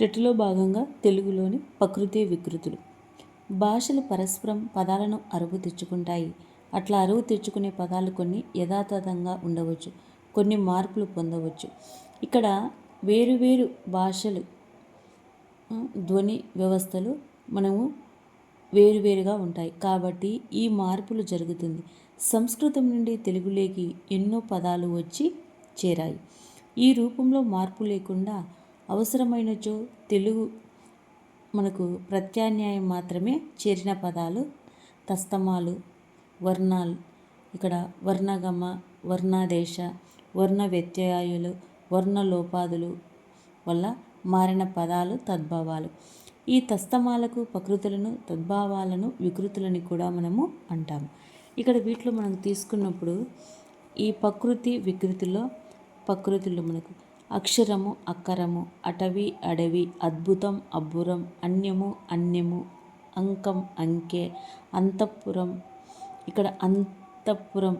టెట్లో భాగంగా తెలుగులోని ప్రకృతి వికృతులు. భాషలు పరస్పరం పదాలను అరువు తెచ్చుకుంటాయి. అట్లా అరువు తెచ్చుకునే పదాలు కొన్ని యథాతథంగా ఉండవచ్చు కొన్ని మార్పులు పొందవచ్చు. ఇక్కడ వేరువేరు భాషలు ధ్వని వ్యవస్థలు మనము వేరువేరుగా ఉంటాయి. కాబట్టి ఈ మార్పులు జరుగుతుంది. సంస్కృతం నుండి తెలుగులోకి ఎన్నో పదాలు వచ్చి చేరాయి. ఈ రూపంలో మార్పు లేకుండా అవసరమైనచో తెలుగు మనకు ప్రత్యామ్నాయం మాత్రమే చేరిన పదాలు. తస్తమాలు వర్ణాలు ఇక్కడ వర్ణగమ వర్ణాదేశ వర్ణ వ్యత్యయాలు వర్ణ లోపాదులు వల్ల మారిన పదాలు తద్భావాలు. ఈ తస్తమాలకు ప్రకృతులను తద్భావాలను వికృతులని కూడా మనము అంటాము ఇక్కడ వీటిలో మనం తీసుకున్నప్పుడు ఈ ప్రకృతి వికృతిలో ప్రకృతిలో మనకు అక్షరము అక్కరము అటవి అడవి అద్భుతం అబ్బురం అన్యము అన్యము అంకం అంకె అంతఃపురం ఇక్కడ అంతఃపురం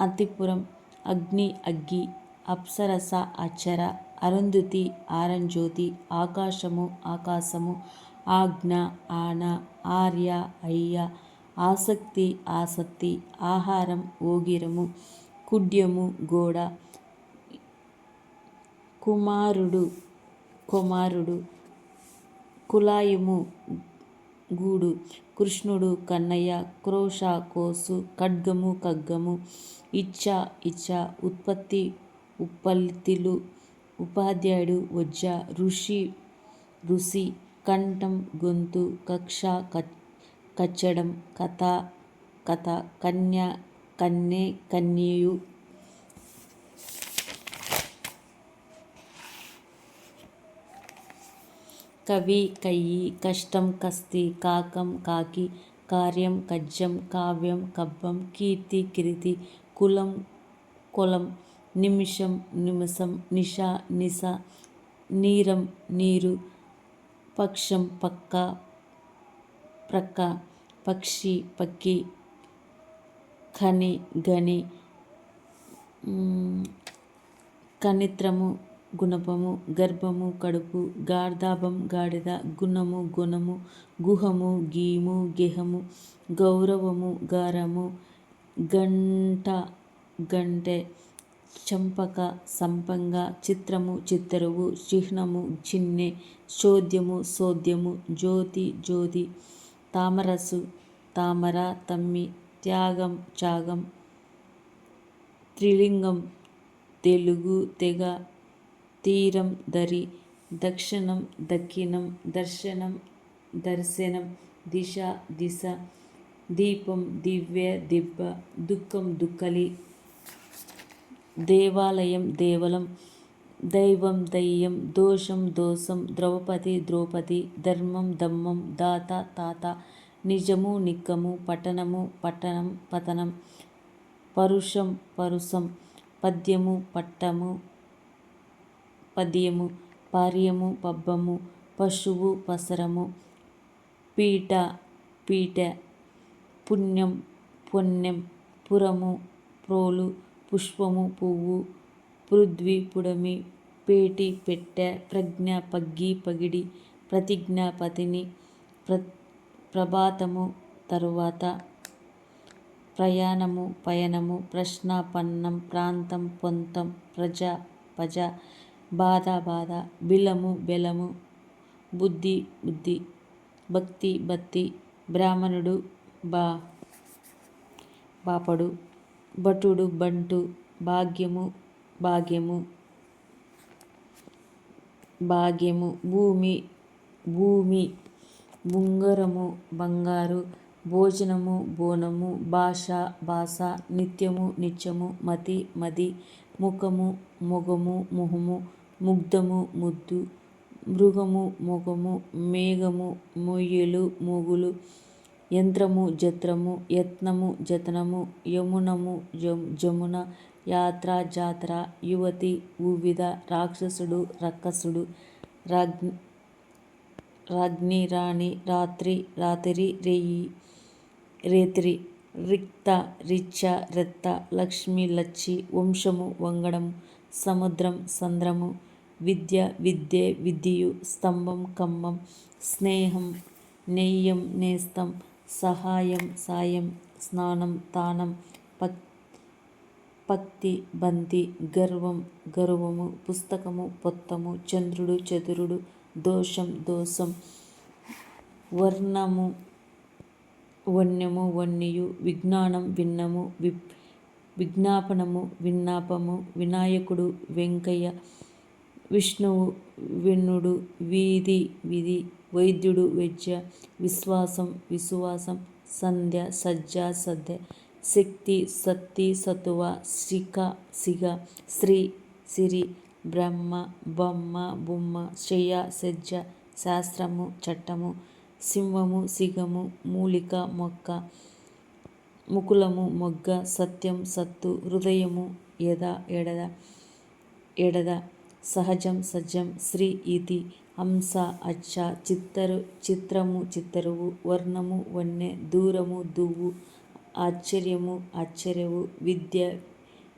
అతిపురం అగ్ని అగ్గి అప్సరస అక్షర అరుంధతి ఆరంజ్యోతి ఆకాశము ఆకాశము ఆజ్ఞ ఆన ఆర్య అయ్య ఆసక్తి ఆసక్తి ఆహారం ఓగిరము కుడ్యము గోడ కుమారుడు కుమారుడు కులాయిము గూడు కృష్ణుడు కన్నయ్య క్రోష కోసు ఖడ్గము ఖగ్గము ఇచ్చ ఇచ్చ ఉత్పత్తి ఉప్పల్తిలు ఉపాధ్యాయుడు వజ్జ ఋషి ఋషి కంఠం గొంతు కక్ష కచ్- కచ్చడం కథ కథ కన్య కన్నె కన్యయు కవి కయ్యి కష్టం కస్తి కాకం కాకి కార్యం కజ్జం కావ్యం కబ్బం కీర్తి కిరితి కులం కులం నిమిషం నిమిషం నిష నిస నీరం నీరు పక్షం పక్క ప్రక్క పక్షి పక్కి ఖని గని కనిత్రము గుణపము గర్భము కడుపు గార్ధాభం గాడిద గుణము గుణము గుహము గీము గెహము గౌరవము గారము గంట గంటె చంపక సంపంగ చిత్రము చిత్తరువు చిహ్నము చిన్నె శోద్యము శోద్యము జ్యోతి జ్యోతి తామరసు తామర తమ్మి త్యాగం త్యాగం త్రిలింగం తెలుగు తెగ తీరం దరి దక్షిణం దక్కినం దర్శనం దర్శనం దిశ దిశ దీపం దివ్య దిబ్బ దుఃఖం దుఃఖలి దేవాలయం దేవలం దైవం దయ్యం దోషం దోషం ద్రౌపది ద్రౌపది ధర్మం దమ్మం దాత తాత నిజము నిక్కము పట్టణము పట్టణం పతనం పరుషం పరుషం పద్యము పట్టము పద్యము పార్యము పబ్బము పశువు పసరము పీట పీట పుణ్యం పుణ్యం పురము ప్రోలు పుష్పము పువ్వు పృథ్వీ పుడమి పేటి పెట్టె ప్రజ్ఞ పగ్గి పగిడి ప్రతిజ్ఞ పతిని ప్ర ప్రభాతము తరువాత ప్రయాణము పయనము ప్రశ్న పన్నం ప్రాంతం పొంతం ప్రజ పజ బాధ బాధ బిలము బెలము బుద్ధి బుద్ధి భక్తి భక్తి బ్రాహ్మణుడు బా బాపడు భటుడు బంటు భాగ్యము భాగ్యము భాగ్యము భూమి భూమి బుంగరము బంగారు భోజనము బోనము భాష భాష నిత్యము నిత్యము మతి మది ముఖము మొగము మొహము ముగ్ధము ముద్దు మృగము మొగము మేఘము మొయ్యలు మొగులు యంత్రము జత్రము యత్నము జతనము యమునము జమున యాత్ర జాతర యువతి ఉవిధ రాక్షసుడు రక్కసుడు రాజ్ రాజ్ని రాణి రాత్రి రాత్రి రేయి రేత్రి రిక్త రిచ్చ రెత్త లక్ష్మి లచ్చి వంశము వంగడము సముద్రం సంద్రము విద్య విద్యే విద్యయు స్తంభం కంబం స్నేహం నెయ్యం నేస్తం సహాయం సాయం స్నానం తానం పక్తి బంతి గర్వం గర్వము పుస్తకము పొత్తము చంద్రుడు చతురుడు దోషం దోషం వర్ణము వన్యము వన్యు విజ్ఞానం విన్నము వి విజ్ఞాపనము విన్నాపము వినాయకుడు వెంకయ్య విష్ణువు విన్నుడు వీధి విధి వైద్యుడు వైద్య విశ్వాసం విశ్వాసం సంధ్య సజ్జ సద్య శక్తి సత్తి సతువ శిఖ సిగ శ్రీ సిరి బ్రహ్మ బొమ్మ బొమ్మ శ్రేయ సజ్జ శాస్త్రము చట్టము సింహము సిగము మూలిక మొక్క ముకులము మొగ్గ సత్యం సత్తు హృదయము ఎద ఎడద ఎడద సహజం సజ్జం శ్రీ ఇది హంస అచ్చ చిత్తరు చిత్రము చిత్తరువు వర్ణము వన్నె దూరము దువ్వు ఆశ్చర్యము ఆశ్చర్యవు విద్య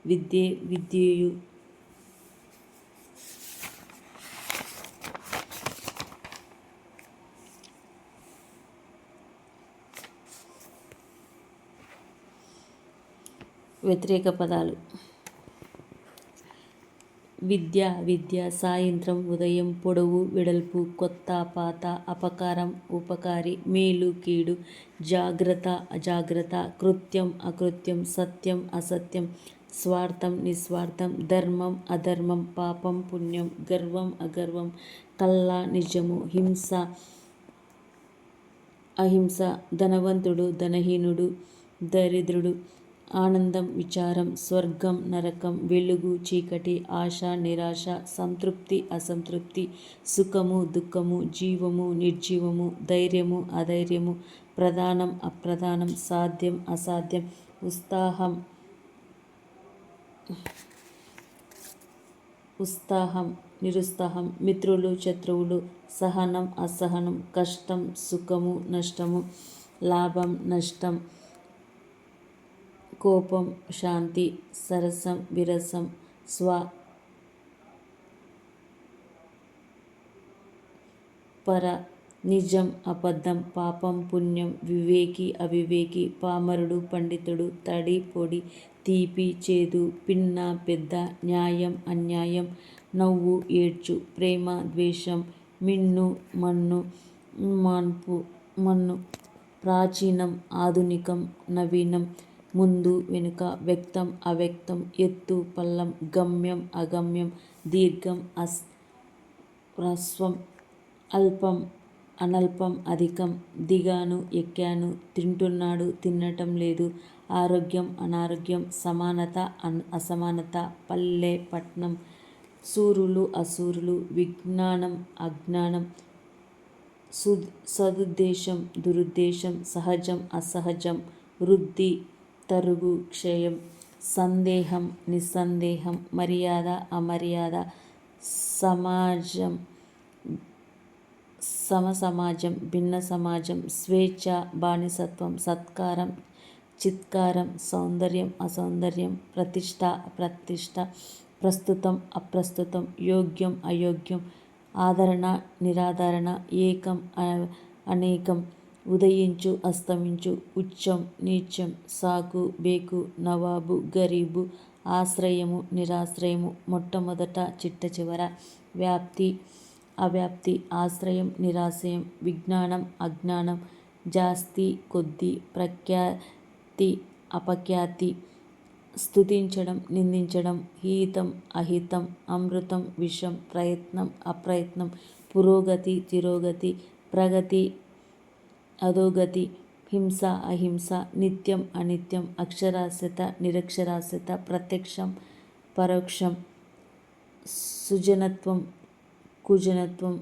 విద్యే విద్యయు వ్యతిరేక పదాలు. విద్య విద్య సాయంత్రం ఉదయం పొడవు వెడల్పు కొత్త పాత అపకారం ఉపకారి మేలు కీడు జాగ్రత్త అజాగ్రత్త కృత్యం అకృత్యం సత్యం అసత్యం స్వార్థం నిస్వార్థం ధర్మం అధర్మం పాపం పుణ్యం గర్వం అగర్వం కల్లా నిజము హింస అహింస ధనవంతుడు ధనహీనుడు దరిద్రుడు ఆనందం విచారం స్వర్గం నరకం వెలుగు చీకటి ఆశ నిరాశ సంతృప్తి అసంతృప్తి సుఖము దుఃఖము జీవము నిర్జీవము ధైర్యము అధైర్యము ప్రధానం అప్రధానం సాధ్యం అసాధ్యం ఉత్సాహం ఉత్సాహం నిరుత్సాహం మిత్రులు శత్రువులు సహనం అసహనం కష్టం సుఖము నష్టము లాభం నష్టం కోపం శాంతి సరసం విరసం స్వ పర నిజం అబద్ధం పాపం పుణ్యం వివేకి అవివేకి పామరుడు పండితుడు తడి పొడి తీపి చేదు పిన్న పెద్ద న్యాయం అన్యాయం నవ్వు ఏడ్చు ప్రేమ ద్వేషం మిన్ను మన్ను మాన్పు మన్ను ప్రాచీనం ఆధునికం నవీనం ముందు వెనుక వ్యక్తం అవ్యక్తం ఎత్తు పల్లం గమ్యం అగమ్యం దీర్ఘం అస్ హ్రస్వం అల్పం అనల్పం అధికం దిగాను ఎక్కాను తింటున్నాడు తినటం లేదు ఆరోగ్యం అనారోగ్యం సమానత అన్ అసమానత పల్లె పట్నం సూరులు అసూరులు విజ్ఞానం అజ్ఞానం సు సదుద్దేశం దురుద్దేశం సహజం అసహజం వృద్ధి తరుగు క్షయం సందేహం నిస్సందేహం మర్యాద అమర్యాద సమాజం సమసమాజం భిన్న సమాజం స్వేచ్ఛ బానిసత్వం సత్కారం చిత్కారం సౌందర్యం అసౌందర్యం ప్రతిష్ట అప్రతిష్ట ప్రస్తుతం అప్రస్తుతం యోగ్యం అయోగ్యం ఆదరణ నిరాదరణ ఏకం అనేకం ఉదయించు అస్తమించు ఉచ్చం నీచం సాకు బేకు నవాబు గరీబు ఆశ్రయము నిరాశ్రయము మొట్టమొదట చిట్ట చివర వ్యాప్తి అవ్యాప్తి ఆశ్రయం నిరాశ్రయం విజ్ఞానం అజ్ఞానం జాస్తి కొద్ది ప్రఖ్యాతి అపఖ్యాతి స్థుతించడం నిందించడం హీతం అహితం అమృతం విషం ప్రయత్నం అప్రయత్నం పురోగతి తిరోగతి ప్రగతి అధోగతి హింస అహింస నిత్యం అనిత్యం అక్షరాస్యత నిరక్షరాస్యత ప్రత్యక్షం పరోక్షం సుజనత్వం కుజనత్వం